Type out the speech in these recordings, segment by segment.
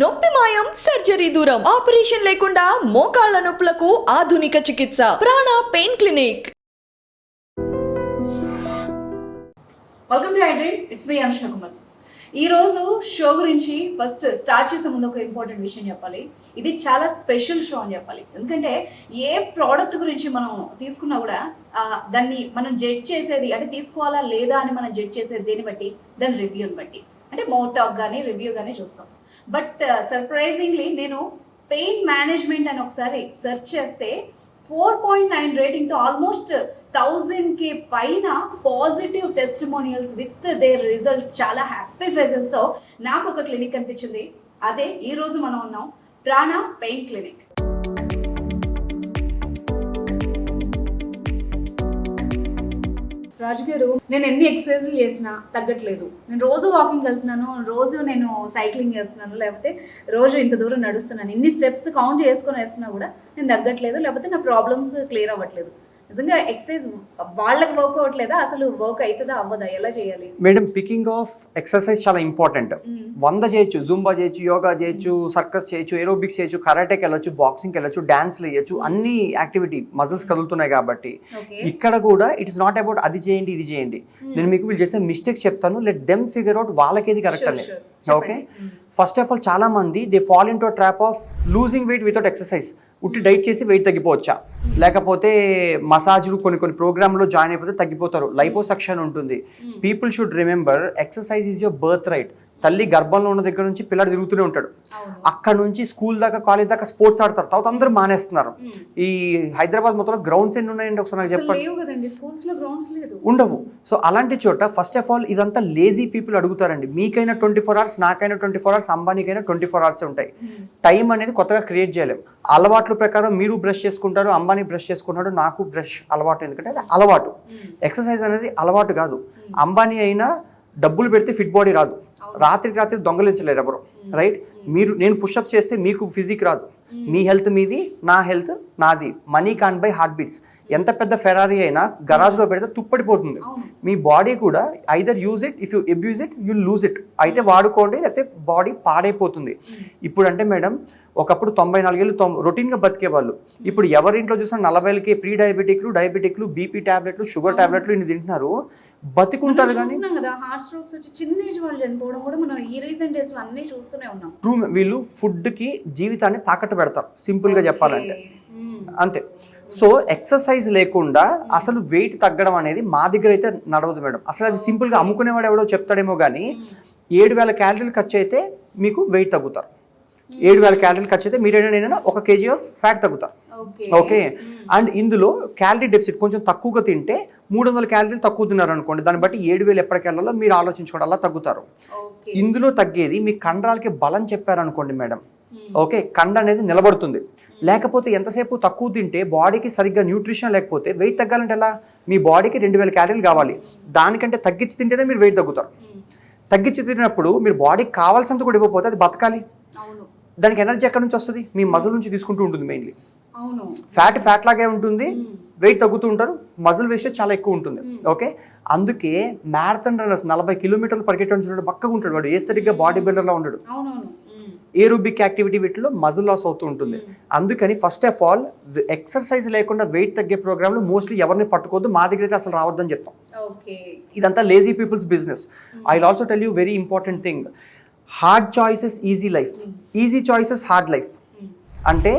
నొప్పి మాయం సర్జరీ దూరం ఆపరేషన్ లేకుండా మోకాళ్ళ నొప్పులకు ఆధునిక చికిత్స Prana pain clinic. Welcome to హైడ్రీమ్ it's me Anushna Kumar ఈ రోజు షో గురించి ఫస్ట్ స్టార్ట్ చేసే ముందు ఒక ఇంపార్టెంట్ విషయం చెప్పాలి. ఇది చాలా స్పెషల్ షో అని చెప్పాలి. ఎందుకంటే ఏ ప్రోడక్ట్ గురించి మనం తీసుకున్నా కూడా దాన్ని మనం జడ్జ్ చేసేది అంటే తీసుకోవాలా లేదా అని మనం జడ్జ్ చేసేది దేని బట్టి? దాని రివ్యూని బట్టి. అంటే మోర్ టాక్ కానీ రివ్యూ కానీ చూస్తాం. బట్ సర్ప్రైజింగ్లీ uh, నేను పెయిన్ మేనేజ్మెంట్ అని ఒకసారి సెర్చ్ చేస్తే ఫోర్ పాయింట్ నైన్ రేటింగ్తో ఆల్మోస్ట్ థౌజండ్కి పైన positive testimonials with their results చాలా హ్యాపీ ఫేసెస్తో నాకు ఒక క్లినిక్ కనిపించింది. అదే ఈరోజు మనం ఉన్నాం ప్రాణ పెయిన్ క్లినిక్. రాజు గారు నేను ఎన్ని ఎక్సర్సైజ్లు చేసినా తగ్గట్లేదు. నేను రోజు వాకింగ్ వెళ్తున్నాను రోజు నేను సైక్లింగ్ చేస్తున్నాను లేకపోతే రోజు ఇంత దూరం నడుస్తున్నాను. ఇన్ని స్టెప్స్ కౌంట్ చేసుకొని వేస్తున్నా కూడా నేను తగ్గట్లేదు లేకపోతే నా ప్రాబ్లమ్స్ క్లియర్ అవ్వట్లేదు. నిజంగా ఎక్సర్సైజ్ వాళ్ళకి వర్క్ అవ్వట్లేదా? అసలు వర్క్ అవుతుందా? అవ్వదా? ఎలా చేయాలి? మేడం పికింగ్ ఆఫ్ ఎక్సర్సైజ్ చాలా ఇంపార్టెంట్ వంద చేయొచ్చు జూంబా చేయొచ్చు యోగా చేయొచ్చు సర్కస్ చేయొచ్చు ఏరోబిక్స్ చేయొచ్చు కరాటేకి వెళ్ళొచ్చు బాక్సింగ్కి వెళ్ళొచ్చు డాన్స్లు వేయచ్చు అన్ని యాక్టివిటీ మజిల్స్ కదులుతున్నాయి కాబట్టి. ఇక్కడ కూడా ఇట్ ఇస్ నాట్ అబౌట్ అది చేయండి ఇది చేయండి. నేను మీకు వీళ్ళు చేసే మిస్టేక్స్ చెప్తాను లెట్ దెమ్ ఫిగర్ అవుట్ వాళ్ళకేది కరెక్ట్ అని. ఓకే ఫస్ట్ ఆఫ్ ఆల్ చాలా మంది they fall in to trap of losing weight without exercise ఉట్టి డైట్ చేసి వెయిట్ తగ్గిపోవచ్చా? లేకపోతే మసాజ్లు కొన్ని కొన్ని ప్రోగ్రాంలో జాయిన్ అయిపోతే తగ్గిపోతారు. లైపోసక్షన్ ఉంటుంది. People should remember exercise is your birth right తల్లి గర్భంలో ఉన్న దగ్గర నుంచి పిల్లడు తిరుగుతూనే ఉంటాడు. అక్కడ నుంచి స్కూల్ దాకా కాలేజ్ దాకా స్పోర్ట్స్ ఆడతారు. తర్వాత అందరూ మానేస్తున్నారు. ఈ హైదరాబాద్ మొత్తంలో గ్రౌండ్స్ ఎన్ని ఉన్నాయండి ఒకసారి నాకు చెప్పండి? ఉండవు. సో అలాంటి చోట ఫస్ట్ ఆఫ్ ఆల్ ఇదంతా లేజీ పీపుల్ అడుగుతారండి. మీకైనా ట్వంటీ ఫోర్ అవర్స్ నాకైనా ట్వంటీ ఫోర్ అవర్స్ అంబానీకైనా ట్వంటీ ఫోర్ అవర్స్ ఉంటాయి. టైం అనేది కొత్తగా క్రియేట్ చేయలేం. అలవాట్ల ప్రకారం మీరు బ్రష్ చేసుకుంటారు అంబానీ బ్రష్ చేసుకుంటాడు నాకు బ్రష్ అలవాటు. ఎందుకంటే అది అలవాటు. ఎక్సర్సైజ్ అనేది అలవాటు కాదు. అంబానీ అయినా డబ్బులు పెడితే ఫిట్ బాడీ రాదు. రాత్రికి రాత్రి దొంగలించలేరు ఎవరు రైట్ మీరు నేను పుషప్స్ చేస్తే మీకు ఫిజిక్ రాదు. మీ హెల్త్ మీది నా హెల్త్ నాది. Money can buy heart beats ఎంత పెద్ద ఫెరారీ అయినా గరాజ్లో పెడితే తుప్పడిపోతుంది. మీ బాడీ కూడా either use it if you abuse it you lose it అయితే వాడుకోండి లేకపోతే బాడీ పాడైపోతుంది. ఇప్పుడు అంటే మేడం ఒకప్పుడు తొంభై నాలుగేళ్ళు తొం రొటీన్గా బతికే వాళ్ళు ఇప్పుడు ఎవరింట్లో చూసినా నలభైలకి ప్రీ డయాబెటిక్లు డయాబెటిక్లు బీపీ టాబ్లెట్లు షుగర్ టాబ్లెట్లు ఇన్ని తింటున్నారు. బతికుంటారు కానీ కదా హార్ట్ స్ట్రోక్స్ వచ్చి చిన్న ఏజ్ వాళ్ళు చనిపోవడం కూడా మనం ఈ రీసెంట్ డేస్లో అన్ని చూస్తూనే ఉన్నాం. ట్రూ వీళ్ళు ఫుడ్కి జీవితాన్ని తాకట్టు పెడతారు సింపుల్గా చెప్పాలంటే. మ్మ్. అంతే. సో ఎక్సర్సైజ్ లేకుండా అసలు వెయిట్ తగ్గడం అనేది మా దగ్గర అయితే నడవదు మేడం. అసలు అది సింపుల్గా అమ్ముకునేవాడు ఎవడో చెప్తాడేమో కానీ ఏడు వేల క్యాలరీలు ఖర్చు అయితే మీకు వెయిట్ తగ్గుతారు. ఏడు వేల క్యాలరీలు ఖర్చు అయితే మీరు ఏంటంటే ఒక కేజీ ఆఫ్ ఫ్యాట్ తగ్గుతారు ఓకే. అండ్ ఇందులో క్యాలరీ డెఫిసిట్ కొంచెం తక్కువగా తింటే మూడు వందల క్యాలరీలు తక్కువ తిన్నారు అనుకోండి దాన్ని బట్టి ఏడు వేలు ఎప్పటికి వెళ్ళాలో మీరు ఆలోచించుకోవడం అలా తగ్గుతారు. ఇందులో తగ్గేది మీ కండరాలకి బలం చెప్పారనుకోండి మేడం. ఓకే? కండ అనేది నిలబడుతుంది. లేకపోతే ఎంతసేపు తక్కువ తింటే బాడీకి సరిగ్గా న్యూట్రిషన్ లేకపోతే వెయిట్ తగ్గాలంటే ఎలా? మీ బాడీకి రెండు వేల క్యాలరీలు కావాలి. దానికంటే తగ్గించి తింటేనే మీరు వెయిట్ తగ్గుతారు. తగ్గించి తిన్నప్పుడు మీరు బాడీకి కావాల్సినంత కూడా ఇవ్వకపోతే అది బతకాలి. దానికి ఎనర్జీ ఎక్కడి నుంచి వస్తుంది? మీ మజిల్ నుంచి తీసుకుంటూ ఉంటుంది మెయిన్లీ ఫ్యాట్ ఫ్యాట్ లాగే ఉంటుంది. వెయిట్ తగ్గుతూ ఉంటారు. మజిల్ వేస్టేజ్ చాలా ఎక్కువ ఉంటుంది. ఓకే అందుకే మ్యారథన్ రన్నర్స్ నలభై కిలోమీటర్లు పరిగెట్టడం చూడండి పక్కగా ఉంటాడు. వాడు ఏ సరిగ్గా బాడీ బిల్డర్లా ఉండడు. ఏరోబిక్ యాక్టివిటీ వీటిలో మజిల్ లాస్ అవుతూ ఉంటుంది. అందుకని ఫస్ట్ ఆఫ్ ఆల్ ఎక్సర్సైజ్ లేకుండా వెయిట్ తగ్గే ప్రోగ్రాంలు మోస్ట్లీ ఎవరిని పట్టుకోవద్దు. మా దగ్గర అయితే అసలు రావద్దని చెప్తాం ఓకే. ఇదంతా lazy peoples business I also tell you very important thing hard choices easy life easy choices hard life అంటే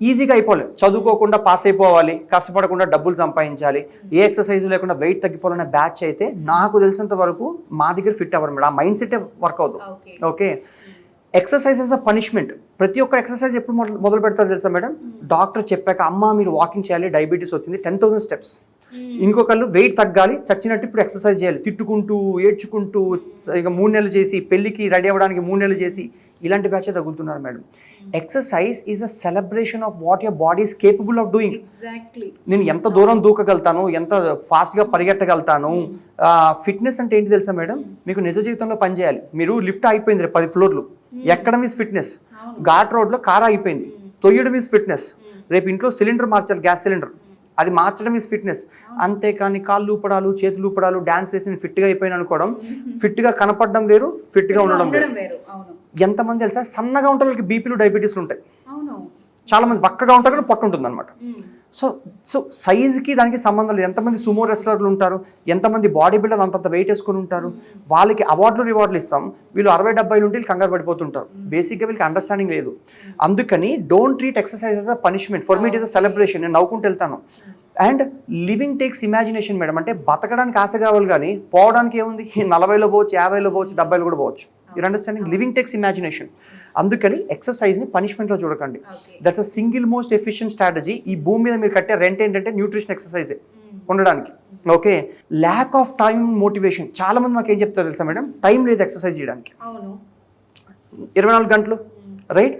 ఈజీగా అయిపోలేదు చదువుకోకుండా పాస్ అయిపోవాలి కష్టపడకుండా డబ్బులు సంపాదించాలి ఏ ఎక్సర్సైజ్ లేకుండా వెయిట్ తగ్గిపోవాలనే బ్యాచ్ అయితే నాకు తెలిసినంత వరకు మా దగ్గర ఫిట్ అవ్వరు మేడం. ఆ మైండ్ సెట్ వర్క్ అవుతుంది okay. Exercise is a punishment ప్రతి ఒక్క ఎక్సర్సైజ్ ఎప్పుడు మొదలు మొదలు పెడతారు తెలుసా మేడం? డాక్టర్ చెప్పాక అమ్మ మీరు వాకింగ్ చేయాలి డయాబెటీస్ వచ్చింది టెన్ థౌసండ్ స్టెప్స్ ఇంకొకళ్ళు వెయిట్ తగ్గాలి చచ్చినట్టు ఇప్పుడు ఎక్సర్సైజ్ చేయాలి. తిట్టుకుంటూ ఏడ్చుకుంటూ ఇక మూడు నెలలు చేసి పెళ్ళికి రెడీ అవ్వడానికి మూడు నెలలు చేసి ఇలాంటి బ్యాచే తగులుతున్నారు madam. Exercise is a celebration of what your body is capable of doing exactly నేను ఎంత దూరం దూకగలుగుతాను ఎంత ఫాస్ట్గా పరిగెట్టగలుగుతాను ఫిట్నెస్ అంటే ఏంటి తెలుసా మేడం? మీకు నిజ జీవితంలో పనిచేయాలి మీరు లిఫ్ట్ అయిపోయింది రేపు పది ఫ్లోర్లు. ఎక్కడం మీస్ ఫిట్నెస్. ఘాట్ రోడ్లో కార్ అయిపోయింది తొయ్యడం మీస్ ఫిట్నెస్ రేపు ఇంట్లో సిలిండర్ మార్చాలి గ్యాస్ సిలిండర్. అది మార్చడం ఈస్ ఫిట్నెస్ అంతేకాని కాళ్ళు ఊపడాలు చేతులు ఊపడాలు డాన్స్ వేసి ఫిట్గా అయిపోయిన అనుకోవడం ఫిట్గా కనపడడం వేరు ఫిట్గా ఉండడం వేరు ఉండడం వేరు. అవును. ఎంతమంది తెలుసా? సన్నగా ఉంటే వాళ్ళకి బీపీలు డయాబెటీస్ ఉంటాయి. చాలా మంది పక్కగా ఉంటారు కానీ పొట్ట ఉంటుంది అనమాట. సో సో సైజుకి దానికి సంబంధం లేదు. ఎంతమంది సుమో రెస్లర్లు ఉంటారు? ఎంతమంది బాడీ బిల్డర్ అంతంత వెయిట్ వేసుకుని ఉంటారు? వాళ్ళకి అవార్డులు రివార్డులు ఇస్తాం. వీళ్ళు అరవై డెబ్బై నుండి వీళ్ళు కంగారు పడిపోతుంటారు. బేసిక్గా వీళ్ళకి అండర్స్టాండింగ్ లేదు. అందుకని don't treat exercise a punishment for me it is a celebration నేను నవ్వుకుంటూ వెళ్తాను. And living takes imagination madam అంటే బతకడానికి ఆశ కావాలి కానీ పోవడానికి ఏముంది? నలభైలో పోవచ్చు యాభైలో పోవచ్చు డెబ్బైలో కూడా పోవచ్చు. మీరు అండర్స్టాండింగ్ లివింగ్ టేక్స్ ఇమాజినేషన్ అందుకని ఎక్సర్సైజ్ని పనిష్మెంట్లో చూడకండి. That's a single most efficient strategy ఈ భూమి మీద మీరు కట్టే రెంట్ ఏంటంటే న్యూట్రిషన్ ఎక్సర్సైజే. ఉండడానికి. Okay? Lack of time motivation చాలా మంది మాకు ఏం చెప్తారు తెలుసా మేడం? టైం లేదు ఎక్సర్సైజ్ చేయడానికి. ఇరవై నాలుగు గంటలు. రైట్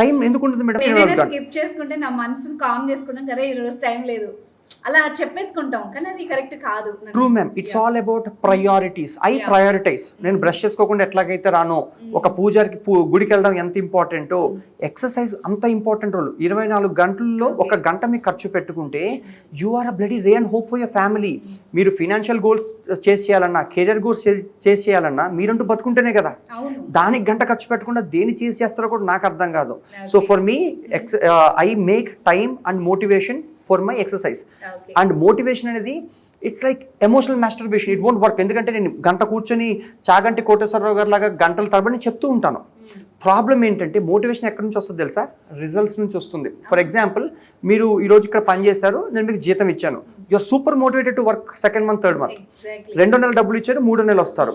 టైం ఎందుకు ఉంటుంది మేడం? ఇరవై నాలుగు గంటలు. స్కిప్ చేసుకుంటే నా మనసును కామ్ చేసుకుంటాం కదా ఈ రోజు టైం లేదు. అలా చెప్పేసుకుంటాం కానీ అది కరెక్ట్ కాదు. True ma'am it's all about priorities I. Prioritise నేను బ్రష్ చేసుకోకుండా ఎట్లాగైతే రానో ఒక పూజారికి గుడికి వెళ్ళడం ఎంత ఇంపార్టెంటో ఎక్సర్సైజ్ అంత ఇంపార్టెంట్ రోల్ ఇరవై నాలుగు గంటల్లో ఒక గంట మీకు ఖర్చు పెట్టుకుంటే you are a bloody ray and hope for your family మీరు ఫినాన్షియల్ గోల్స్ చేసి చేయాలన్నా కెరియర్ గోల్స్ చేసి చేయాలన్నా మీరంటూ బతుకుంటేనే కదా. దానికి గంట ఖర్చు పెట్టకుండా దేని చేసి చేస్తారో కూడా నాకు అర్థం కాదు. So for me ex I make time and motivation for my exercise and motivation అనేది it's like emotional masturbation it won't work ఎందుకంటే నేను గంట కూర్చొని చాగంటి కోటేశ్వరరావు గారి లాగా గంటల తరబడి చెప్తూ ఉంటాను. ప్రాబ్లం ఏంటంటే మోటివేషన్ ఎక్కడి నుంచి వస్తుంది తెలుసా? రిజల్ట్స్ నుంచి వస్తుంది. ఫర్ ఎగ్జాంపుల్ మీరు ఈరోజు ఇక్కడ పని చేశారు నేను మీకు జీతం ఇచ్చాను. You're super motivated to work second month third month రెండో నెల డబ్బులు ఇచ్చారు మూడో నెలలు వస్తారు.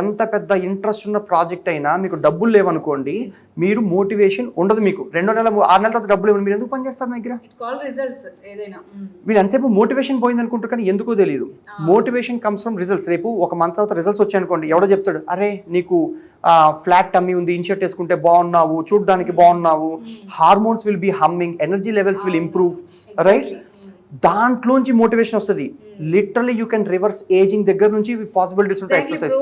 ఎంత పెద్ద ఇంట్రెస్ట్ ఉన్న ప్రాజెక్ట్ అయినా మీకు డబ్బులు లేవనుకోండి మీరు మోటివేషన్ ఉండదు మీకు. రెండో నెల ఆరు నెలల తర్వాత డబ్బులు ఇవ్వండి మీరు ఎందుకు పని చేస్తారు నా దగ్గర. వీళ్ళు ఎంతసేపు మోటివేషన్ పోయింది అనుకుంటారు కానీ ఎందుకో తెలియదు మోటివేషన్ కమ్స్ ఫ్రమ్ రిజల్ట్స్ రేపు ఒక మంత్ తర్వాత రిజల్ట్స్ వచ్చాయి అనుకోండి ఎవడో చెప్తాడు అరే నీకు ఫ్లాట్ టమ్మీ ఉంది ఇన్షర్ట్ వేసుకుంటే బాగున్నావు చూడడానికి బాగున్నావు hormones will be humming energy levels will improve right. దాంట్లోంచి మోటివేషన్ వస్తుంది. Literally you can reverse ageing దగ్గర నుంచి పాసిబిలిటీస్ ఉంటాయి ఎక్సర్సైజ్.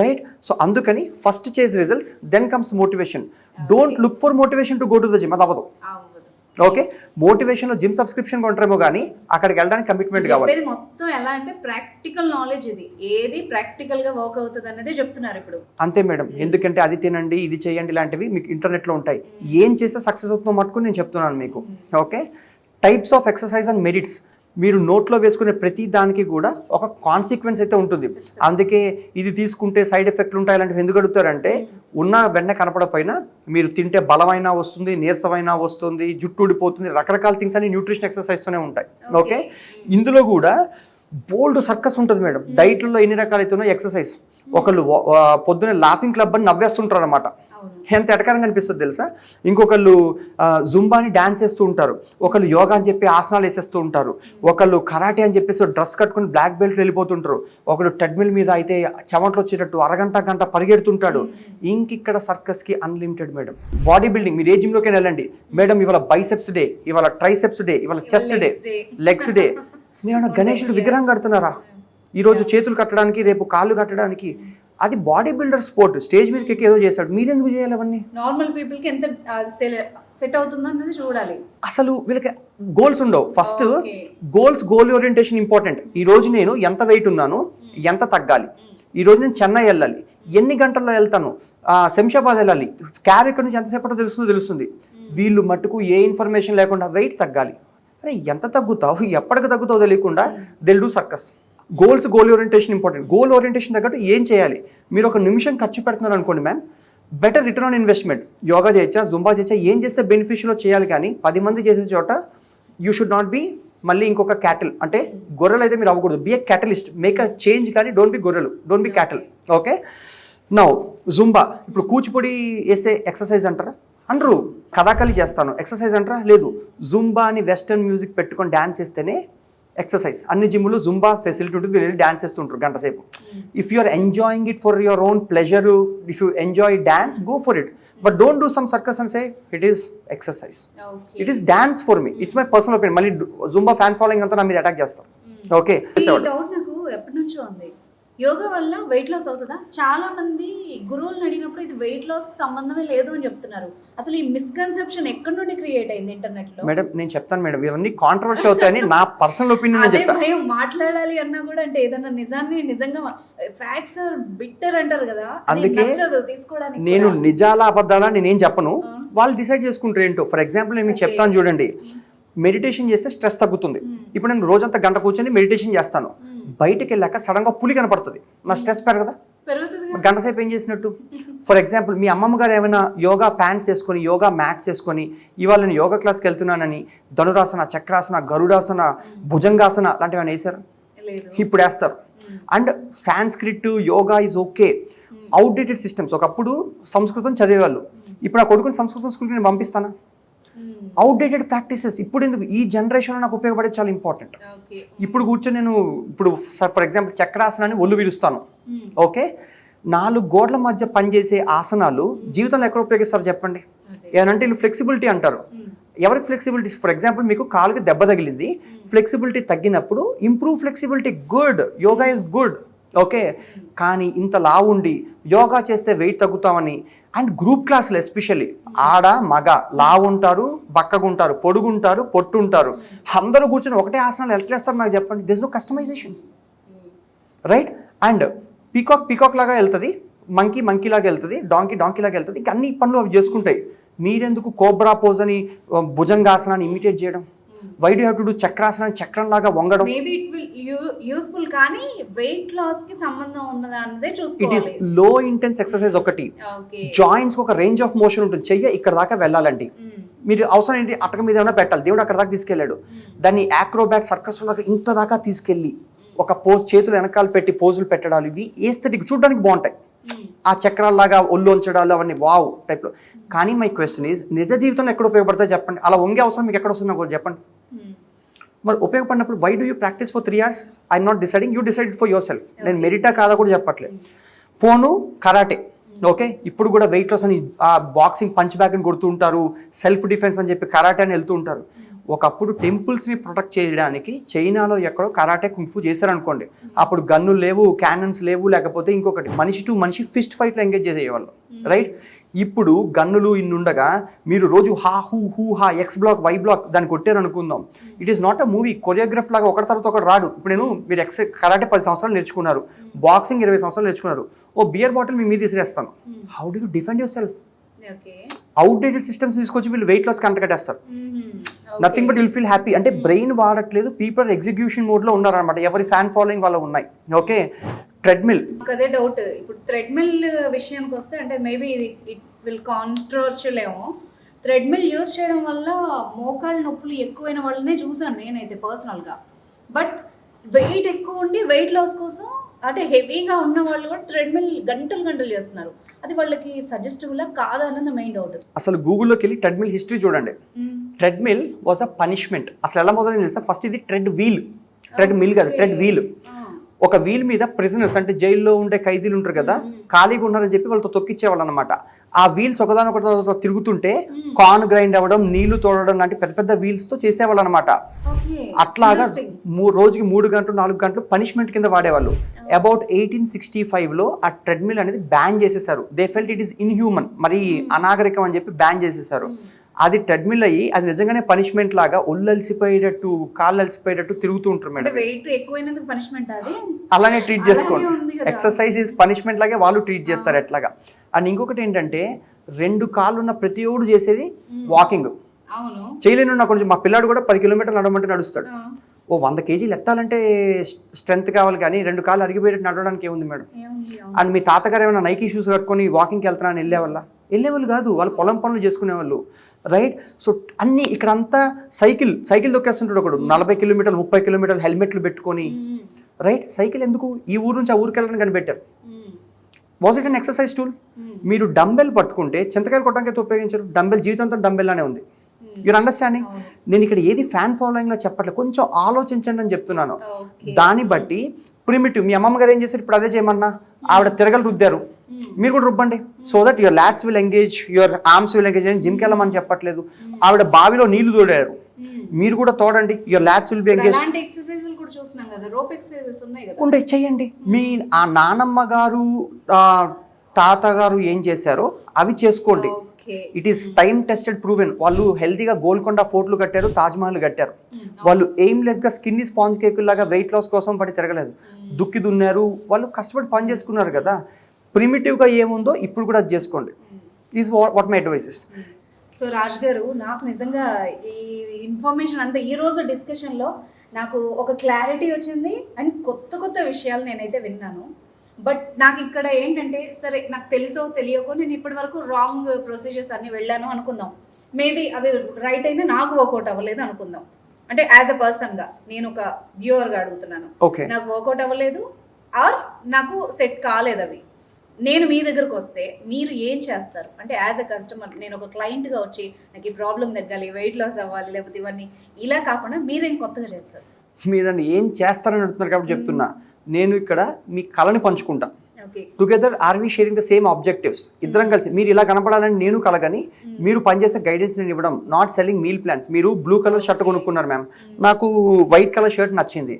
రైట్ సో అందుకని ఫస్ట్ చేసి results then comes motivation don't look for motivation to go to the gym అది అవ్వదు. Okay? మోటివేషన్లో జిమ్ సబ్స్క్రిప్షన్ కొంటారేమో కానీ అక్కడికి వెళ్ళడానికి కమిట్మెంట్ కావాలి. మొత్తం ఎలా అంటే ప్రాక్టికల్ నాలెడ్జ్ ఇది. ఏది ప్రాక్టికల్గా వర్క్ అవుతుంది అనేది చెప్తున్నారు ఇప్పుడు. అంతే మేడం. ఎందుకంటే అది తినండి ఇది చేయండి ఇలాంటివి మీకు ఇంటర్నెట్లో ఉంటాయి. ఏం చేస్తే సక్సెస్ అవుతుందో మటుకు నేను చెప్తున్నాను మీకు. Okay? Types of exercise and merits మీరు నోట్లో వేసుకునే ప్రతి దానికి కూడా ఒక కాన్సిక్వెన్స్ అయితే ఉంటుంది. అందుకే ఇది తీసుకుంటే సైడ్ ఎఫెక్ట్లు ఉంటాయి అలాంటివి ఎందుకు అడుగుతారంటే ఉన్న వెన్న కనపడపోయినా మీరు తింటే బలమైనా వస్తుంది నీరసమైనా వస్తుంది జుట్టు ఊడిపోతుంది రకరకాల థింగ్స్ అన్ని న్యూట్రిషన్ ఎక్సర్సైజ్తోనే ఉంటాయి. ఓకే. ఇందులో కూడా బోల్డ్ సర్కస్ ఉంటుంది మేడం. డైట్లలో ఎన్ని రకాలైతే ఉన్నాయో ఎక్సర్సైజ్. ఒకళ్ళు పొద్దున్నే లాఫింగ్ క్లబ్ అని నవ్వేస్తుంటారు అనమాట ఎంత ఎటకారంగా అనిపిస్తుంది తెలుసా? ఇంకొకళ్ళు జుంబాని డాన్స్ వేస్తూ ఉంటారు. ఒకళ్ళు యోగా అని చెప్పి ఆసనాలు వేసేస్తూ ఉంటారు. ఒకళ్ళు కరాటే అని చెప్పేసి డ్రెస్ కట్టుకుని బ్లాక్ బెల్ట్ వెళ్ళిపోతుంటారు. ఒకడు ట్రెడ్మిల్ మీద అయితే చెమటలు వచ్చేటట్టు అరగంట గంట పరిగెడుతుంటాడు. ఇంక ఇక్కడ సర్కస్కి అన్లిమిటెడ్ మేడం. బాడీ బిల్డింగ్ మీరు ఏ జిమ్లోకి వెళ్ళండి. మేడం ఇవాళ బైసెప్స్ డే ఇవాళ ట్రైసెప్స్ డే ఇవాళ chest day legs day. Legs day మీరు గణేశుడు విగ్రహం కడుతున్నారా? ఈరోజు చేతులు కట్టడానికి రేపు కాళ్ళు కట్టడానికి అది బాడీ బిల్డర్ స్పోర్ట్. స్టేజ్ మీదకి ఎక్కి ఏదో చేశాడు. మీరు ఎందుకు చేయాలి అవన్నీ? నార్మల్ పీపుల్కి ఎంత సెట్ అవుతుందో అన్నది చూడాలి. అసలు వీళ్ళకి గోల్స్ ఉండవు. First. Goals goal orientation important. ఈ రోజు నేను ఎంత వెయిట్ ఉన్నాను ఎంత తగ్గాలి. ఈ రోజు నేను చెన్నై వెళ్ళాలి. ఎన్ని గంటల్లో వెళ్తాను? ఆ, శంషాబాద్ వెళ్ళాలి. క్యాబ్ ఇక్కడ నుంచి ఎంతసేపట్లో తెలుస్తుందో తెలుస్తుంది. వీళ్ళు మట్టుకు ఏ ఇన్ఫర్మేషన్ లేకుండా వెయిట్ తగ్గాలి. అరే ఎంత తగ్గుతావు? ఎప్పటికి తగ్గుతావు తెలియకుండా they'll do circus goals goal orientation important goal orientation తగ్గట్టు ఏం చేయాలి? మీరు ఒక నిమిషం ఖర్చు పెడుతున్నారు అనుకోండి ma'am better return on investment yoga చేయొచ్చా? జుంబా చేయొచ్చా? ఏం చేస్తే బెనిఫిషియల్ చేయాలి కానీ పది మంది చేసే చోట యూ షుడ్ నాట్ బి మళ్ళీ ఇంకొక క్యాటిల్ అంటే గొర్రెలు అయితే మీరు అవ్వకూడదు. Be a catalyst make a change కానీ డోంట్ బి గొర్రెలు. Don't be cattle okay now Zumba ఇప్పుడు కూచిపూడి వేసే ఎక్సర్సైజ్ అంటారా? అనరు కథాకళి చేస్తాను. ఎక్సర్సైజ్ అంటారా? లేదు. జుంబా అని వెస్టర్న్ మ్యూజిక్ పెట్టుకొని డ్యాన్స్ చేస్తేనే ఎక్సర్సైజ్. అన్ని జిమ్లో జుంబా ఫెసిలిటీ ఉంటుంది వీళ్ళు డ్యాన్స్ చేస్తుంటారు గంట సేపు. If you are enjoying it for your own pleasure if you enjoy dance go for it but don't do some circus and say it is exercise okay it is dance for me it's my personal opinion మళ్ళీ Zumba fan following అంతా నా మీద attack చేస్తాం. Okay నాకు ఎప్పటి నుంచో ఉంది. యోగా వల్ల వెయిట్ లాస్ అవుతుందా చాలా మంది గురువులను అడిగినప్పుడు ఇది వెయిట్ లాస్కి సంబంధమే లేదు అని చెప్తున్నారు అసలు ఈ మిస్కన్సెప్షన్ ఎక్కడి నుండి క్రియేట్ అయింది ఇంటర్నెట్లో మేడం నేను చెప్తాను మేడం ఇవన్నీ కాంట్రవర్సీ అవుతాయని నా పర్సనల్ ఒపీనియన్ చెప్తాను మాట్లాడాలి అన్నా కూడా అంటే ఏదన్నా నిజాన్ని నిజంగా ఫ్యాక్ట్స్ బిట్టర్ అంటారు కదా అది అందుకే తీసుకోవడానికి నేను. నిజాల అబద్ధాలా నేనేం చెప్పను. వాళ్ళు డిసైడ్ చేసుకుంటారు ఏంటో ఫర్ ఎగ్జాంపుల్ నేను మీకు. చెప్తాను చూడండి మెడిటేషన్ చేస్తే స్ట్రెస్ తగ్గుతుంది. ఇప్పుడు నేను రోజంతా గంట కూర్చొని మెడిటేషన్ చేస్తాను. బయటికి వెళ్ళాక సడన్గా పులి కనపడుతుంది. నా స్ట్రెస్ పెరగదా? గంట సేపు ఏం చేసినట్టు? ఫర్ ఎగ్జాంపుల్ మీ అమ్మమ్మ గారు ఏమైనా యోగా ప్యాంట్స్ వేసుకొని యోగా మ్యాట్స్ వేసుకొని ఇవాళ నేను యోగా క్లాస్కి వెళ్తున్నానని ధనురాసన చక్రాసన గరుడాసన భుజంగాసన లాంటివి ఏమైనా వేశారు? లేదు. ఇప్పుడు వేస్తారు. And Sanskrit yoga is okay. Outdated systems. ఒకప్పుడు సంస్కృతం చదివేవాళ్ళు. ఇప్పుడు నా కొడుకుని సంస్కృతం స్కూల్కి నేను పంపిస్తాను. అవుట్డేటెడ్ ప్రాక్టీసెస్ ఇప్పుడు ఎందుకు? ఈ జనరేషన్లో నాకు ఉపయోగపడేది చాలా ఇంపార్టెంట్ ఇప్పుడు కూర్చొని నేను ఇప్పుడు ఫర్ ఎగ్జాంపుల్ చక్రాసనాన్ని ఒళ్ళు విరుస్తాను. ఓకే నాలుగు గోడల మధ్య పనిచేసే ఆసనాలు జీవితంలో ఎక్కడ ఉపయోగిస్తారు చెప్పండి. ఏనంటే వీళ్ళు ఫ్లెక్సిబిలిటీ అంటారు. మ్మ్. ఎవరికి ఫ్లెక్సిబిలిటీ ఫర్ ఎగ్జాంపుల్ మీకు కాలుకి దెబ్బ తగిలింది. ఫ్లెక్సిబిలిటీ తగ్గినప్పుడు improve flexibility good yoga is good okay కానీ ఇంత లావు ఉండి యోగా చేస్తే వెయిట్ తగ్గుతామని అండ్ గ్రూప్ క్లాసులు ఎస్పెషల్లీ ఆడ మగ లావుంటారు బక్కగుంటారు పొడుగుంటారు పొట్టుంటారు. అందరూ కూర్చొని ఒకటే ఆసనాలు ఎట్లా చేస్తారు నాకు చెప్పండి. This no customisation right and peacock peacock లాగా వెళ్తుంది మంకీ మంకీ లాగా వెళ్తుంది డాంకీ డాంకీ లాగా వెళ్తుంది. అన్ని పనులు అవి చేసుకుంటాయి. మీరెందుకు కోబ్రా పోజ్ అని భుజంగాసనాన్ని ఇమిటేట్ చేయడం? Why do have to do చక్రాసనాన్ని చక్రం లాగా వంగడం మేబీ ఇట్ విల్ యూస్ఫుల్ కానీ వెయిట్ లాస్కి సంబంధం ఉన్నదా అన్నదే ఇట్ ఈస్ చూసుకోవాలి. లో ఇంటెన్స్ ఎక్సర్సైజ్ ఒకటి. ఓకే జాయింట్స్ ఒక రేంజ్ ఆఫ్ మోషన్ ఉంటుంది. చెయ్య ఇక్కడ దాకా వెళ్ళాలండి. మీరు అవసరం ఏంటి? అటక మీద ఏమైనా పెట్టాలి. దేవుడు అక్కడ దాకా తీసుకెళ్ళాడు. దాన్ని యాక్రోబాట్ సర్కస్ లాగా ఇంత దాకా తీసుకెళ్ళి ఒక పోజ్ చేతులు వెనకాల పెట్టి పోజులు పెట్టడాలు. ఇవి ఏస్థెటిక్ చూడడానికి బాగుంటాయి. ఆ చక్రాల్లాగా ఒళ్ళు ఉంచడాలు అవన్నీ వావ్ టైప్లో. కానీ మై క్వశ్చన్ ఈజ్ నిజ జీవితంలో ఎక్కడ ఉపయోగపడతాయి చెప్పండి? అలా వంగే అవసరం మీకు ఎక్కడ వస్తుంది నాకు చెప్పండి. మరి ఉపయోగపడినప్పుడు why do you practise for three years I'm not deciding you decide for yourself నేను మెరిటా కాదా కూడా చెప్పట్లేదు. పోను కరాటే. ఓకే? ఇప్పుడు కూడా వెయిట్ లాస్ అని ఆ బాక్సింగ్ పంచ్ బ్యాగ్ అని కొడుతూ ఉంటారు సెల్ఫ్ డిఫెన్స్ అని చెప్పి కరాటే అని వెళ్తూ ఉంటారు. ఒకప్పుడు టెంపుల్స్ని ప్రొటెక్ట్ చేయడానికి చైనాలో ఎక్కడో కరాటే కుంఫు చేశారనుకోండి అప్పుడు గన్నులు లేవు క్యానన్స్ లేవు లేకపోతే ఇంకొకటి మనిషి టు మనిషి ఫిస్ట్ ఫైట్లో ఎంగేజ్ చేసేవాళ్ళు రైట్? ఇప్పుడు గన్నులు ఇన్నుండగా మీరు రోజు హా హూ హూ హా ఎక్స్ బ్లాక్ వై బ్లాక్ దాన్ని కొట్టారు అనుకుందాం it is not a movie. Choreograph లాగా ఒకటి తర్వాత ఒకటి రాడు ఇప్పుడు నేను మీరు ఎక్స్ కరాటే పది సంవత్సరాలు నేర్చుకున్నారు బాక్సింగ్ ఇరవై సంవత్సరాలు నేర్చుకున్నారు. ఓ బియర్ బాటిల్ మీ మీద తీసిరేస్తాను how do you defend yourself okay. Outdated systems తీసుకొచ్చి వీళ్ళు వెయిట్ లాస్ కంట కట్టేస్తారు nothing but will feel happy అంటే బ్రెయిన్ వాడట్లేదు పీపుల్ ఎగ్జిక్యూషన్ మోడ్లో ఉన్నారనమాట ఎవరి ఫ్యాన్ ఫాలోయింగ్ వాళ్ళ ఉన్నాయి. ఓకే ట్రెడ్మిల్ అదే డౌట్ ఇప్పుడు థ్రెడ్మిల్ విషయానికి వస్తే అంటే మేబీ ఇది ఇట్ విల్ కాంట్రవర్షియల్ ఏమో. థ్రెడ్మిల్ యూజ్ చేయడం వల్ల మోకాళ్ళ నొప్పులు ఎక్కువైన వాళ్ళనే చూసాను నేనైతే పర్సనల్గా బట్ వెయిట్ ఎక్కువ ఉండి వెయిట్ లాస్ కోసం అంటే హెవీగా ఉన్న వాళ్ళు కూడా థ్రెడ్మిల్ గంటలు గంటలు చేస్తున్నారు. అది వాళ్ళకి సజెస్టబుల్ కాదా అన్నది మెయిన్ డౌట్. అసలు గూగుల్లోకి వెళ్ళి ట్రెడ్మిల్ హిస్టరీ చూడండి. Treadmill was a punishment. అసలు ఎలా మొదలైంది తెలుసా? ఫస్ట్ ఇది ట్రెడ్ వీల్. ట్రెడ్ మిల్ కదా ట్రెడ్ వీల్. ఒక వీల్ మీద ప్రిజనర్స్ అంటే జైల్లో ఉండే ఖైదీలు ఉంటారు కదా ఖాళీగా ఉన్నారని చెప్పి వాళ్ళతో తొక్కిచ్చేవాళ్ళు అనమాట ఆ వీల్స్ ఒకదానొకటి ఒకటి తిరుగుతుంటే కార్న్ గ్రైండ్ అవ్వడం నీళ్ళు తోడడం లాంటి పెద్ద పెద్ద వీల్స్తో చేసేవాళ్ళు అనమాట అట్లాగా మూ రోజుకి మూడు గంటలు నాలుగు గంటలు పనిష్మెంట్ కింద వాడేవాళ్ళు. అబౌట్ ఎయిటీన్ సిక్స్టీ ఫైవ్లో ఆ ట్రెడ్మిల్ అనేది బ్యాన్ చేసేసారు. They felt it is inhuman మరి అనాగరికం అని చెప్పి బ్యాన్ చేసేసారు. అది ట్రెడ్మిల్ అయ్యి అది నిజంగానే పనిష్మెంట్ లాగా ఒళ్ళు అలసిపోయేటట్టు కాళ్ళు అలసిపోయేటట్టు తిరుగుతూ ఉంటారు మేడం. వెయిట్ ఎక్కువైనందుకు పనిష్మెంట్ అది? అలానే ట్రీట్ చేసుకోండి. ఎక్సర్సైజ్ ఇస్ పనిష్మెంట్ లాగే వాళ్ళు ట్రీట్ చేస్తారు ఎట్లాగా. అండ్ ఇంకొకటి ఏంటంటే రెండు కాళ్ళు ఉన్న ప్రతి ఒడు చేసేది వాకింగ్. చేయలేను నా కొంచెం మా పిల్లాడు కూడా పది కిలోమీటర్లు నడవమంటే నడుస్తాడు. ఓ వంద కేజీలు ఎత్తాలంటే స్ట్రెంత్ కావాలి కానీ రెండు కాళ్ళు అరిగిపోయేటట్టు నడవడానికి ఏముంది మేడం. అండ్ మీ తాతగారు ఏమైనా నైకీ షూస్ కట్టుకొని వాకింగ్కి వెళ్తున్నాను వెళ్ళేవాళ్ళ? వెళ్ళేవాళ్ళు కాదు. వాళ్ళు పొలం పనులు చేసుకునేవాళ్ళు. రైట్ సో అన్ని ఇక్కడ అంతా సైకిల్ సైకిల్ దొక్కేస్తుంటాడు ఒకడు నలభై కిలోమీటర్లు ముప్పై కిలోమీటర్లు హెల్మెట్లు పెట్టుకొని. రైట్ సైకిల్ ఎందుకు? ఈ ఊరు నుంచి ఆ ఊరికి వెళ్ళడానికి కనిపెట్టారు. Was it an exercise tool. మీరు డంబెల్ పట్టుకుంటే చింతకాయలు కొట్టడానికి అయితే ఉపయోగించారు. డంబెల్ జీవితంతో డంబెల్ లానే ఉంది. యూర్ అండర్స్టాండింగ్ అవును. నేను ఇక్కడ ఏది ఫ్యాన్ ఫాలోయింగ్ లా చెప్పట్లేదు కొంచెం ఆలోచించండి అని చెప్తున్నాను. దాన్ని బట్టి ప్రిమిటివ్ మీ అమ్మమ్మ గారు ఏం చేశారు? ఇప్పుడు అదే చేయమన్నా? ఆవిడ తిరగలు రుద్దారు. మీరు కూడా రుబ్బండి. So that your lats will engage your arms will engage జిమ్కి వెళ్ళమని చెప్పట్లేదు. ఆవిడ బావిలో నీళ్ళు తోడారు. మీరు కూడా తోడండి. Your lats will be engage కూడా చూస్తున్నాం కదా రోప్ ఎక్సర్సైజెస్ ఉన్నాయి కదా. ఉండే చెయ్యండి. మీ ఆ నానమ్మ గారు తాతగారు ఏం చేశారో అవి చేసుకోండి. Okay. It is time tested proven వాళ్ళు హెల్తీగా గోల్కొండ ఫోర్ట్లు కట్టారు తాజ్మహల్ కట్టారు. వాళ్ళు ఎయిమ్లెస్గా స్కిన్ స్పాంజ్ కేక్ లాగా వెయిట్ లాస్ కోసం పడి తిరగలేదు. దుక్కి దున్నారు. వాళ్ళు కష్టపడి పని చేసుకున్నారు కదా. ప్రిమిటివ్గా ఏముందో ఇప్పుడు కూడా అది చేసుకోండి. Is what my advices so Raj గారు నాకు నిజంగా ఈ ఇన్ఫర్మేషన్ అంతా ఈ రోజు డిస్కషన్లో నాకు ఒక క్లారిటీ వచ్చింది అండ్ కొత్త కొత్త విషయాలు నేనైతే విన్నాను. బట్ నాకు ఇక్కడ ఏంటంటే సరే నాకు తెలుసో తెలియకో నేను ఇప్పటి వరకు రాంగ్ ప్రొసీజర్స్ అన్ని వెళ్ళాను అనుకుందాం. మేబీ అవి రైట్ అయినా నాకు వర్కౌట్ అవ్వలేదు అనుకుందాం. అంటే యాజ్ అ పర్సన్గా నేను ఒక వ్యూవర్గా అడుగుతున్నాను. నాకు వర్కౌట్ అవ్వలేదు ఆర్ నాకు సెట్ కాలేదు అవి. నేను మీ దగ్గరకు వస్తే మీరు ఏం చేస్తారు? అంటే యాజ్ అ కస్టమర్ నేను ఒక క్లయింట్గా వచ్చి నాకు ఈ ప్రాబ్లం తగ్గాలి వెయిట్ లాస్ అవ్వాలి లేకపోతే ఇవన్నీ ఇలా కాకుండా మీరేం కొత్తగా చేస్తారు? మీరు ఏం చేస్తారని అడుగుతున్నారు కాబట్టి చెప్తున్నా. నేను ఇక్కడ మీ కళని పంచుకుంటా. Okay. Together are we sharing the same objectives ఇద్దరం కలిసి మీరు ఇలా కనపడాలని నేను కలగని మీరు పనిచేసే గైడెన్స్ నేను ఇవ్వడం నాట్ సెల్లింగ్ మీల్ ప్లాన్స్ మీరు బ్లూ కలర్ షర్ట్ కొనుక్కున్నారు మ్యామ్ నాకు వైట్ కలర్ షర్ట్ నచ్చింది.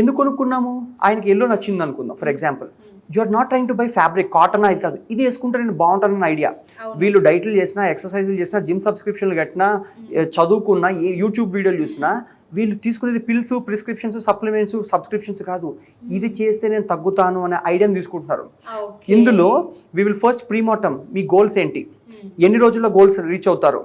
ఎందుకు కొనుక్కున్నాము? ఆయనకి ఎల్లో నచ్చింది అనుకుందాం. For example you are not trying to buy fabric cotton ఇది కాదు. ఇది వేసుకుంటే నేను బాగుంటానన్న ఐడియా. వీళ్ళు డైట్లు చేసినా ఎక్సర్సైజులు చేసినా జిమ్ సబ్స్క్రిప్షన్లు కట్టినా చదువుకున్నా ఏ యూట్యూబ్ వీడియోలు చూసినా వీళ్ళు తీసుకునేది పిల్స్ ప్రిస్క్రిప్షన్స్ సప్లిమెంట్స్ సబ్స్క్రిప్షన్స్ కాదు. ఇది చేస్తే నేను తగ్గుతాను అనే ఐడియాని తీసుకుంటున్నారు. ఇందులో వి విల్ ఫస్ట్ ప్రీమార్టమ్ మీ గోల్స్ ఏంటి? ఎన్ని రోజుల్లో గోల్స్ రీచ్ అవుతారు?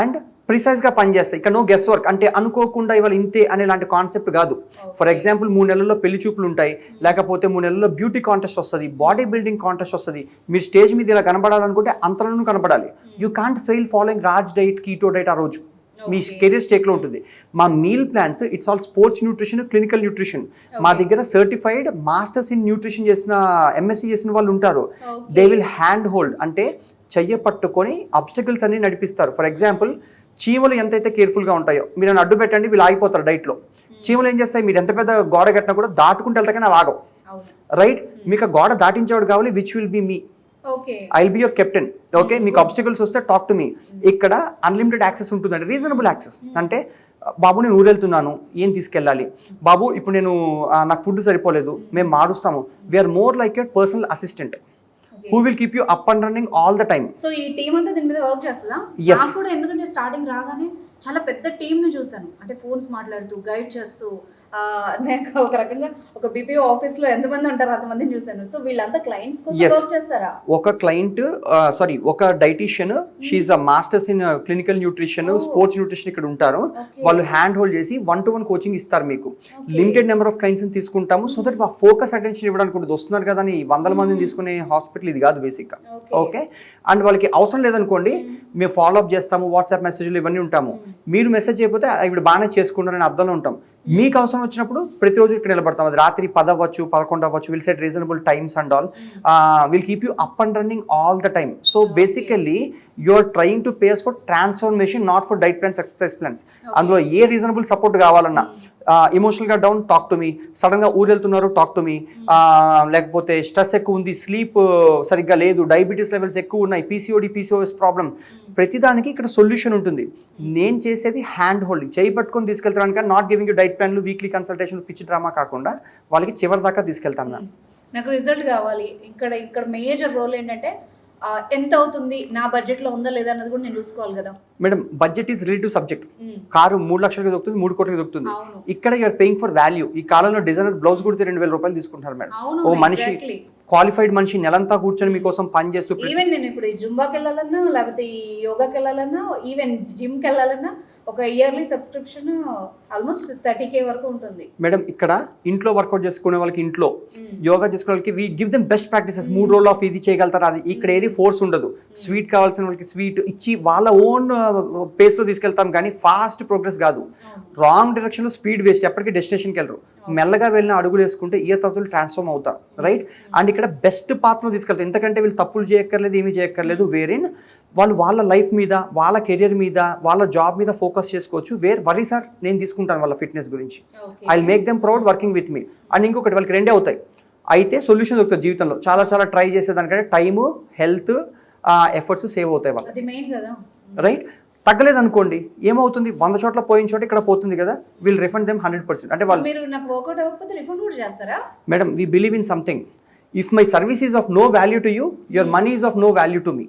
అండ్ ప్రిసైజ్గా పనిచేస్తాయి. ఇక్కడ నో గెస్ వర్క్ అంటే అనుకోకుండా ఇవాళ ఇంతే అనే లాంటి కాన్సెప్ట్ కాదు ఫర్ ఎగ్జాంపుల్ మూడు నెలల్లో పెళ్ళి చూపులు ఉంటాయి. లేకపోతే మూడు నెలల్లో బ్యూటీ కాంటెస్ట్ వస్తుంది. బాడీ బిల్డింగ్ కాంటెస్ట్ వస్తుంది. మీరు స్టేజ్ మీద ఇలా కనపడాలనుకుంటే అంతలోనూ కనపడాలి you can't fail following Raj diet keto diet ఆ రోజు. మీ. కెరీర్ స్టేక్లో ఉంటుంది. మా meal plans it's all sports nutrition clinical nutrition మా. దగ్గర సర్టిఫైడ్ మాస్టర్స్ ఇన్ న్యూట్రిషన్ చేసిన ఎంఎస్సీ చేసిన వాళ్ళు ఉంటారు. దే విల్ హ్యాండ్ హోల్డ్ అంటే చెయ్య పట్టుకొని అబ్స్టకల్స్ అన్ని నడిపిస్తారు. ఫర్ ఎగ్జాంపుల్ చీమలు ఎంతైతే కేర్ఫుల్గా ఉంటాయో మీరు నన్ను అడ్డు పెట్టండి వీళ్ళు ఆగిపోతారు డైట్లో. చీమలు ఏం చేస్తాయి? మీరు ఎంత పెద్ద గోడ కట్టినా కూడా దాటుకుంటూ వెళ్తా కానీ ఆగవు. రైట్? మీకు ఆ గోడ దాటించేవాడు కావాలి which will be me okay. I be your captain okay మీకు అబ్స్టికల్స్ వస్తే టాక్ టు మీ ఇక్కడ అన్లిమిటెడ్ యాక్సెస్ ఉంటుందండి. రీజనబుల్ యాక్సెస్ అంటే బాబు నేను ఊరు వెళ్తున్నాను ఏం తీసుకెళ్ళాలి? బాబు ఇప్పుడు నేను నాకు ఫుడ్ సరిపోలేదు. మేము మారుస్తాము. We're more like your personal assistant who will keep you up and running all the time so ఈ టీం అంతా దీని మీద వర్క్ చేస్తుందా. నాకు కూడా ఎందుకంటే స్టార్టింగ్ రాగానే చాలా పెద్ద టీమ్ని చూసాను అంటే ఫోన్స్ మాట్లాడుతూ గైడ్ చేస్తూ ఒక రకంగా ఒక బీపీఓ ఆఫీస్లో ఎంతమంది ఉంటారు అంతమందిని చూసాను సో వీళ్ళంతా క్లయింట్స్ కోసం. వర్క్ చేస్తారా? ఒక క్లయింట్ సారీ ఒక dietitian she's a masters in clinical nutrition. Sports nutrition ఇక్కడ ఉంటారు. వాళ్ళు హ్యాండ్ హోల్డ్ చేసి వన్ టు వన్ కోచింగ్ ఇస్తారు మీకు. లిమిటెడ్ నెంబర్ ఆఫ్ క్లయింట్స్ తీసుకుంటాము. సో దట్ ఫోకస్ అటెన్షన్ ఇవ్వడానికి వస్తున్నారు కదా అని వందల మందిని తీసుకునే హాస్పిటల్ ఇది కాదు బేసిక్గా. ఓకే అండ్ వాళ్ళకి అవసరం లేదనుకోండి మేము ఫాలో అప్ చేస్తాము వాట్సాప్ మెసేజ్లు ఇవన్నీ ఉంటాము. మీరు మెసేజ్ చేయకపోతే ఇప్పుడు బాగానే చేసుకుంటారని అర్థంలో ఉంటాం. మీకు అవసరం వచ్చినప్పుడు ప్రతిరోజు ఇక్కడ నిలబడతాం. అది రాత్రి పది అవ్వచ్చు పదకొండు అవ్వచ్చు will set reasonable times and all will keep you up and running all the time so basically you are trying to pace for transformation not for diet plans exercise plans అందులో ఏ రీజనబుల్ సపోర్ట్ కావాలన్నా ఇమోషనల్గా down talk to me సడన్గా ఊరు వెళ్తున్నారు talk to మీ లేకపోతే stress ఎక్కువ ఉంది sleep సరిగ్గా లేదు డయాబెటీస్ లెవెల్స్ ఎక్కువ ఉన్నాయి పీసీఓడి పీసీఓఎస్ ప్రాబ్లం ప్రతిదానికి ఇక్కడ సొల్యూషన్ ఉంటుంది. నేను చేసేది హ్యాండ్ హోల్డింగ్ చేయి పట్టుకొని తీసుకెళ్తాను నాట్ గివింగ్ యూ డైట్ ప్లాన్లు వీక్లీ కన్సల్టేషన్ పిచ్చి డ్రామా కాకుండా వాళ్ళకి చివరి దాకా తీసుకెళ్తాను. మ్యామ్ నాకు రిజల్ట్ కావాలి. ఇక్కడ ఇక్కడ మేజర్ రోల్ ఏంటంటే ఎంత అవుతుంది నా బడ్జెట్లో ఉందా లేదా అన్నది కూడా నేను చూసుకోవాలి కదా. Madam budget is relative subject. Car మూడు లక్షలకి దొరుకుతుంది మూడు కోట్లకి దొరుకుతుంది ఇక్కడ యూఆర్ పేయింగ్ ఫర్ వాల్యూ ఈ కాలంలో డిజైనర్ బ్లౌజ్ కుడితే రెండు వేల రూపాయలు తీసుకుంటారు మేడం. ఓ మనిషి. క్వాలిఫైడ్ మనిషి నెలంతా కూర్చొని మీకోసం పని చేస్తూ ఈవెన్ నేను ఇప్పుడు ఈ జుంబాకి వెళ్ళాలన్నా లేకపోతే ఈ యోగాకి వెళ్ళాలన్నా ఈవెన్ జిమ్కి వెళ్ళాలన్నా ఒక yearly subscription almost thirty K వరకు ఉంటుంది. మేడం ఇక్కడ ఇంట్లో వర్కౌట్ చేసుకునే వాళ్ళకి ఇంట్లో. యోగా చేసుకునే వాళ్ళకి we give them best practices మూడు రోజులు ఆఫ్ ఇది చేయగలుగుతారు? అది ఇక్కడ ఏది ఫోర్స్ ఉండదు. స్వీట్ కావాల్సిన వాళ్ళకి స్వీట్ ఇచ్చి వాళ్ళ ఓన్ పేస్లో తీసుకెళ్తాం కానీ ఫాస్ట్ ప్రోగ్రెస్ కాదు. రాంగ్ డైరెక్షన్లో స్పీడ్ వేస్ట్ ఎప్పటికీ డెస్టినేషన్కి వెళ్ళరు. మెల్లగా వెళ్ళిన అడుగులు వేసుకుంటే ఇయర్ తర్వాత ట్రాన్స్ఫార్మ్ అవుతారు. రైట్ అండ్ ఇక్కడ బెస్ట్ పాత్రలో తీసుకెళ్తారు. ఎందుకంటే వీళ్ళు తప్పులు చేయక్కర్లేదు ఏమీ చేయక్కర్లేదు. వేరేన్ వాళ్ళు వాళ్ళ లైఫ్ మీద వాళ్ళ కెరియర్ మీద వాళ్ళ జాబ్ మీద ఫోకస్ చేసుకోవచ్చు. వేర్ వరీ సార్ నేను తీసుకుంటాను వాళ్ళ ఫిట్నెస్ గురించి. I make them proud working with me and ఇంకొకటి వాళ్ళకి రెండే అవుతాయి. అయితే సొల్యూషన్ దొరుకుతుంది జీవితంలో. చాలా చాలా ట్రై చేసేదానికంటే టైము హెల్త్ ఎఫర్ట్స్ సేవ్ అవుతాయి కదా. రైట్ తగ్గలేదు అనుకోండి ఏమవుతుంది? వంద చోట్ల పోయిన చోట ఇక్కడ పోతుంది కదా will refund them hundred percent అంటే వాళ్ళు మీరు నాకు వర్కౌట్ అవ్వకపోతే రిఫండ్ కూడా చేస్తారా? Madam we believe in something if my service is of no value to you your money is of no value to me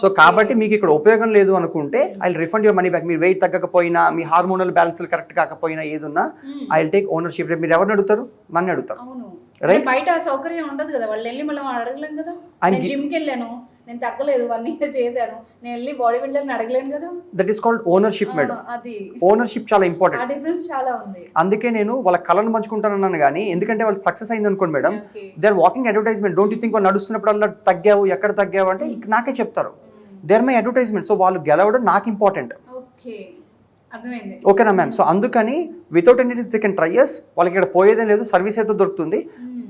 so. కాబట్టి మీకు ఇక్కడ ఉపయోగం లేదు అనుకుంటే I refund your money back మీరు వెయిట్ తగ్గకపోయినా మీ హార్మోనల్ బ్యాలెన్స్ కరెక్ట్ కాకపోయినా ఏదున్నా. ఐ టేక్ ఓనర్షిప్ మీరు ఎవరిని అడుగుతారు? నన్ను అడుగుతారు. బయట సౌకర్యం ఉండదు కదా. వాళ్ళు వెళ్ళి మళ్ళీ మనం అడగలేం కదా. జిమ్కి వెళ్ళాను. నేను తగ్గలేదు వన్ ఇయర్ చేశాను. నేను వెళ్ళి బాడీ బిల్డర్ని అడగలేను కదా. That is called ownership madam అది. ఓనర్షిప్ చాలా ఆ ఇంపార్టెంట్ డిఫరెన్స్ చాలా ఉంది. అందుకే నేను వాళ్ళ కళను పంచుకుంటానన్నాను కానీ ఎందుకంటే వాళ్ళు సక్సెస్ అయింది అనుకోండి madam they are walking advertisement don't you think వాళ్ళు నడుస్తున్నప్పుడల్లా తగ్గావు ఎక్కడ తగ్గావు అంటే నాకే చెప్తారు. They are my advertisement so వాళ్ళు గెలవడం నాకు ఇంపార్టెంట్ ఓకే అర్థమైంది. ఓకేనా మ్యామ్ సో అందుకని without any they can triers వాళ్ళకి ఇక్కడ పోయేదే లేదు. సర్వీస్ అయితే దొరుకుతుంది.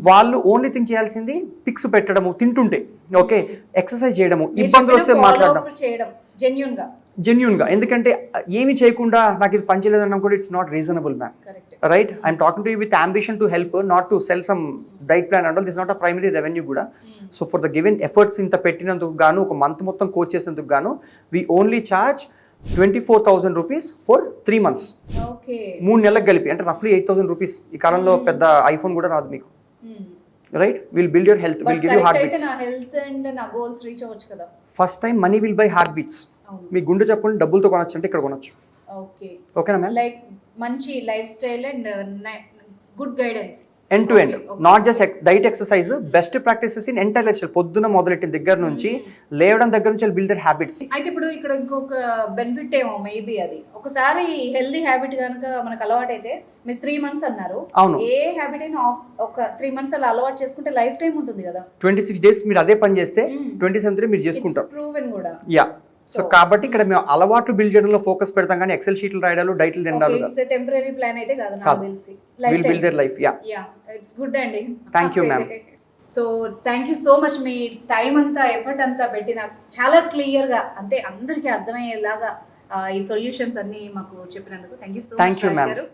వాళ్ళు ఓన్లీ థింగ్ చేయాల్సింది పిక్స్ పెట్టడము తింటుంటే. ఓకే ఎక్సర్సైజ్ చేయడము ఇబ్బందులు వస్తే మాట్లాడడం. జెన్యున్గా జెన్యున్గా ఎందుకంటే ఏమి చేయకుండా నాకు ఇది పనిచేయలేదన్న కూడా it's not reasonable ma'am right I'm talking to you with ambition to help not to sell some diet plan and this not a primary revenue కూడా. So for the given efforts ఇంత పెట్టినందుకు గాను ఒక మంత్ మొత్తం coach చేసినందుకు గాను we only charge twenty four thousand rupees for three months మూడు నెలలకు కలిపి అంటే రఫ్లీ ఎయిట్ థౌసండ్ రూపీస్ ఈ కాలంలో పెద్ద ఐఫోన్ కూడా రాదు మీకు. Right will build your health will give you heart beats నా హెల్త్ అండ్ నా గోల్స్ రీచ్ అవ్వచ్చు కదా? First time money will buy heart beats మీ గుండె చెప్పులు డబ్బులతో కొనొచ్చు అంటే ఇక్కడ కొనొచ్చు. ఓకే ఓకేనా మ్యామ్ లైక్ మంచి life style and good guidance end to end. Not just diet exercise best practices in entire life style పొద్దున మొదలెట్టిన దగ్గర నుంచి లేవడం దగ్గర నుంచి బిల్డ్ దర్ హ్యాబిట్స్ అయితే ఇప్పుడు ఇక్కడ ఇంకొక బెనిఫిట్ ఏమో మేబీ అది. ఒకసారి హెల్దీ హ్యాబిట్ కనుక మనకు అలవాటు అయితే మీరు త్రీ మంత్స్ అన్నారు. అవును. ఏ హ్యాబిట్ అయినా ఒక త్రీ మంత్స్ అలా అలవాటు చేసుకుంటే లైఫ్ టైం ఉంటుంది కదా. ట్వంటీ సిక్స్ డేస్ మీరు అదే పని చేస్తే. ట్వంటీ సెవెంత్ మీరు చేసుకుంటారు. ప్రూవెన్ కూడా. యా సో కాబట్టి ఇక్కడ మేము అలవాట్లు బిల్డ్ చేయడంలో ఫోకస్ పెడతాం కానీ ఎక్సెల్ షీట్లు రాయడాలు డైట్లు తినడాలు టెంపరీ ప్లాన్ అయితే కాదు నాకు. తెలిసి. Life will build their life yeah yeah it's good అండి. You, ma'am. So thank you so much me time అంతా ఎఫర్ట్ అంతా పెట్టి నాకు చాలా క్లియర్గా అంటే అందరికీ అర్థమయ్యేలాగా ఈ సొల్యూషన్స్ అన్ని మాకు చెప్పినందుకు థ్యాంక్ యూ సో మచ్. గారు.